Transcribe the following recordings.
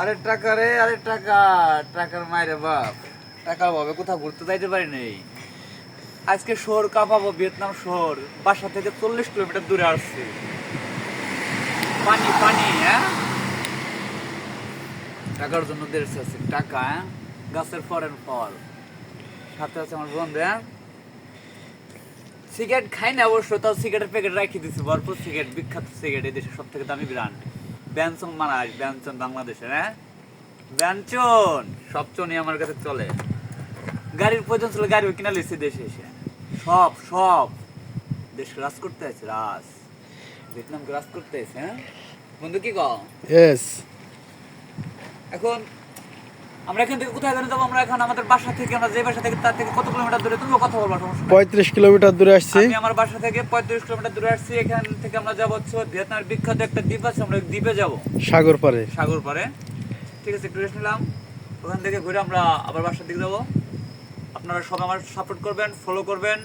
আরে টাকা রে, আরে টাকা, টাকার মায়েরে বাপ। কোথাও ঘুরতে যাইতে পারি আজকে শহর কাঁপাবো, ভিয়েতনাম শহর। বাসা থেকে চল্লিশ কিলোমিটার দূরে আসছে। পানি পানি হ্যাঁ? টাকার জন্য আছে টাকা হ্যাঁ? গাছের ফরেন ফল। সাথে আছে আমার বন্ধু হ্যাঁ? সিগারেট খাই না অবশ্য তাও সিগারেটের প্যাকেট রাখি দিছি। ভরপুর সিগারেট বিখ্যাত সিগারেট এই দেশের সব থেকে দামি ব্র্যান্ড। ব্যানসন মানাস ব্যানসন বাংলাদেশের হ্যাঁ? ব্যানচন সব চনই আমার কাছে চলে। গাড়ির প্রয়োজন ছিল গাড়িও কিনা লিখছি দেশে এসে। সব সব। দেশ রাজ করতে আছে রাজ। ভিয়েতনামকে রাজ করতে আছে হ্যাঁ? বন্ধু কি কও? এখন আমরা এখান থেকে কোথায় জানি যাব? আমরা এখন আমাদের বাসা থেকে আমরা যে বাসা থেকে তার থেকে কত কিলোমিটার দূরে? তুমিও কথা বলব সমস্যা পঁয়ত্রিশ কিলোমিটার দূরে আসছি। আমি আমার বাসা থেকে পঁয়ত্রিশ কিলোমিটার দূরে আসছি। এখান থেকে আমরা যাব হচ্ছে ভিয়েতনামের বিখ্যাত একটা দ্বীপ আছে আমরা দ্বীপে যাব। সাগর পারে সাগর পারে ঠিক আছে একটু রেস্ট নিলাম। ওখান থেকে ঘুরে আমরা আবার বাসার দিকে যাব। আপনারা সবাই আমার সাপোর্ট করবেন ফলো করবেন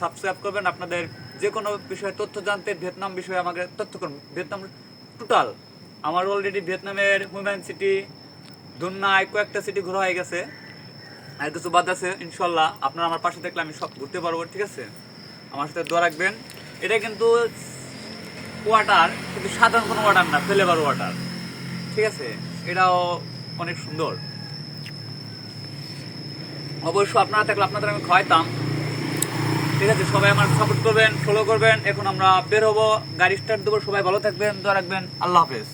সাবস্ক্রাইব করবেন। আপনাদের যে কোনো বিষয়ে তথ্য জানতে ভিয়েতনাম বিষয়ে আমাকে তথ্য করুন। ভিয়েতনাম টোটাল আমার অলরেডি ভিয়েতনামের হুম্যান সিটি দুন্নাই কয়েকটা সিটি ঘোরা হয়ে গেছে। আর কিছু বাদ আছে, ইনশাল্লাহ। আপনারা আমার পাশে দেখলে আমি সব ঘুরতে পারব, ঠিক আছে? আমার সাথে দোয়া রাখবেন। এটা কিন্তু ওয়াটার কিন্তু সাধারণ কোনো ওয়াটার না ফ্লেভার ওয়াটার ঠিক আছে? এটাও অনেক সুন্দর। অবশ্য আপনারা থাকলে আপনাদের আমি খাওয়াইতাম, ঠিক আছে? সবাই আমার সাপোর্ট করবেন ফলো করবেন। এখন আমরা বের হব, গাড়ি স্টার্ট দেবো। সবাই ভালো থাকবেন, দোয়া রাখবেন। আল্লাহ হাফেজ।